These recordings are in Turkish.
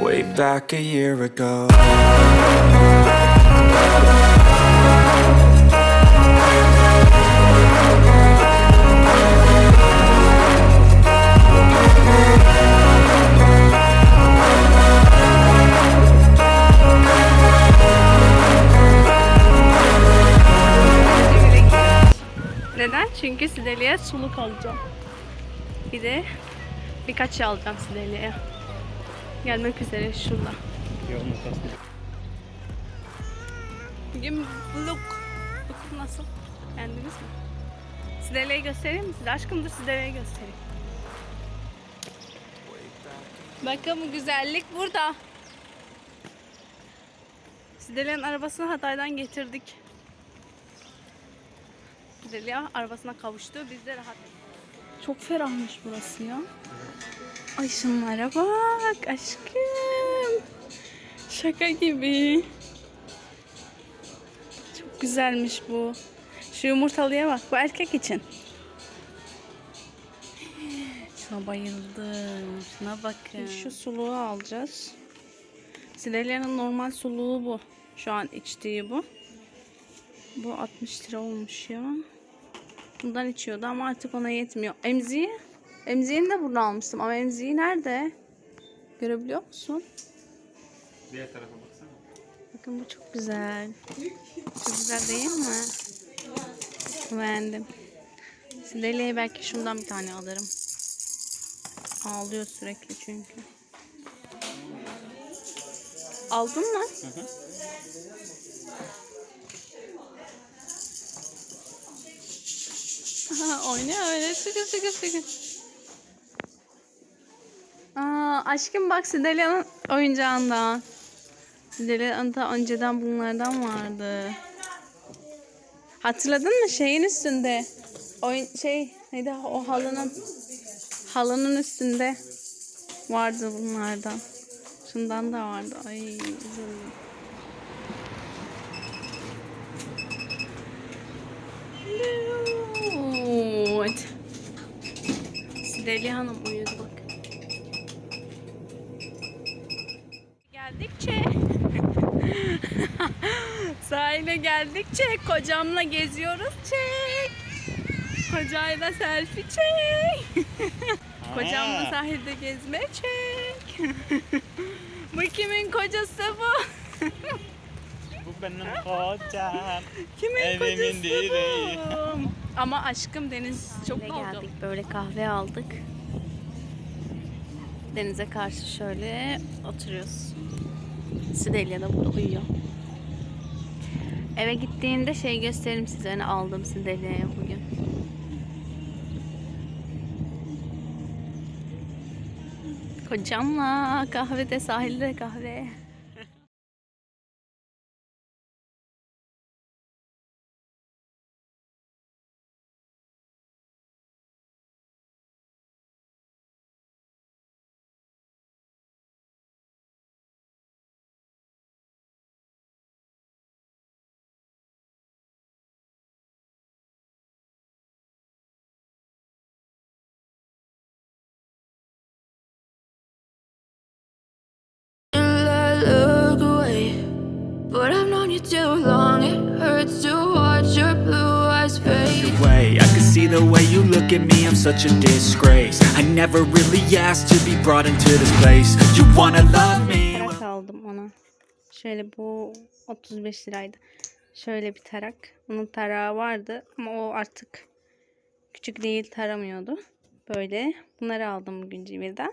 way back a year ago. Neden? Çünkü Sideli'ye suluk alacağım. Bir de birkaç şey alacağım Sideli'ye. Gelmek üzere şurada. Bugün vlog. Vlog nasıl? Beğendiniz mi? Sideli'ye göstereyim mi size? Aşkım dur Sideli'ye göstereyim. Bakın bu güzellik burada. Sideli'nin arabasını Hatay'dan getirdik. Delia arabasına kavuştu. Biz de rahat. Çok ferahmış burası ya. Ay şunlara bak aşkım. Şaka gibi. Çok güzelmiş bu. Şu yumurtalıya bak. Bu erkek için. Şuna bayıldım. Şuna bakın. Şu suluğu alacağız. Sidelia'nın normal suluğu bu. Şu an içtiği bu. Bu 60 lira olmuş ya. Bundan içiyordu ama artık ona yetmiyor. Emziği? Emziğini de burada almıştım ama emziği nerede? Görebiliyor musun? Diğer tarafa baksana. Bakın bu çok güzel. Çok güzel değil mi? Beğendim. Sidelia'ya belki şundan bir tane alırım. Ağlıyor sürekli çünkü. Aldın mı? Aha, oynuyor öyle sıkı sıkı sıkı. Aşkım bak Sidelia'nın oyuncağından. Sidelia'nın da önceden bunlardan vardı. Hatırladın mı şeyin üstünde? Oyun şey neydi o halının halının üstünde vardı bunlardan. Şundan da vardı. Ay üzüldüm. Evet. Sideli Hanım uyudu bak. Geldikçe sahile geldikçe kocamla geziyoruz çek. Kocayla selfie çek. Kocamla sahilde gezme çek. bu kimin kocası bu? Bu benim kocam. Kimin Evimin kocası direği. bu? Ama aşkım deniz çok oldu. geldik böyle kahve aldık. Denize karşı şöyle oturuyoruz. Sidelia da burada uyuyor. Eve gittiğimde şey gösteririm size. Hani aldım Sidelia'ya bugün. Kocamla kahvede sahilde kahve. You look at me I'm such a disgrace I never really asked to be brought into this place You wanna love me aldım ona. Şöyle bu 35 liraydı. Şöyle bir tarak. Onun tarağı vardı ama o artık küçük değil taramıyordu. Böyle bunları aldım bugün Cibir'den.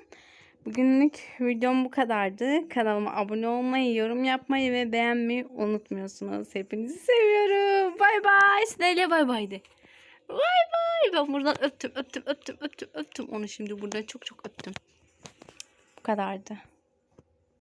Bugünlük videom bu kadardı. Kanalıma abone olmayı, yorum yapmayı ve beğenmeyi unutmuyorsunuz. Hepinizi seviyorum. Bay bay. Sineyle bay bay de. Bay bay. Ben buradan öptüm, öptüm, öptüm, öptüm, öptüm. Onu şimdi buradan çok çok öptüm. Bu kadardı.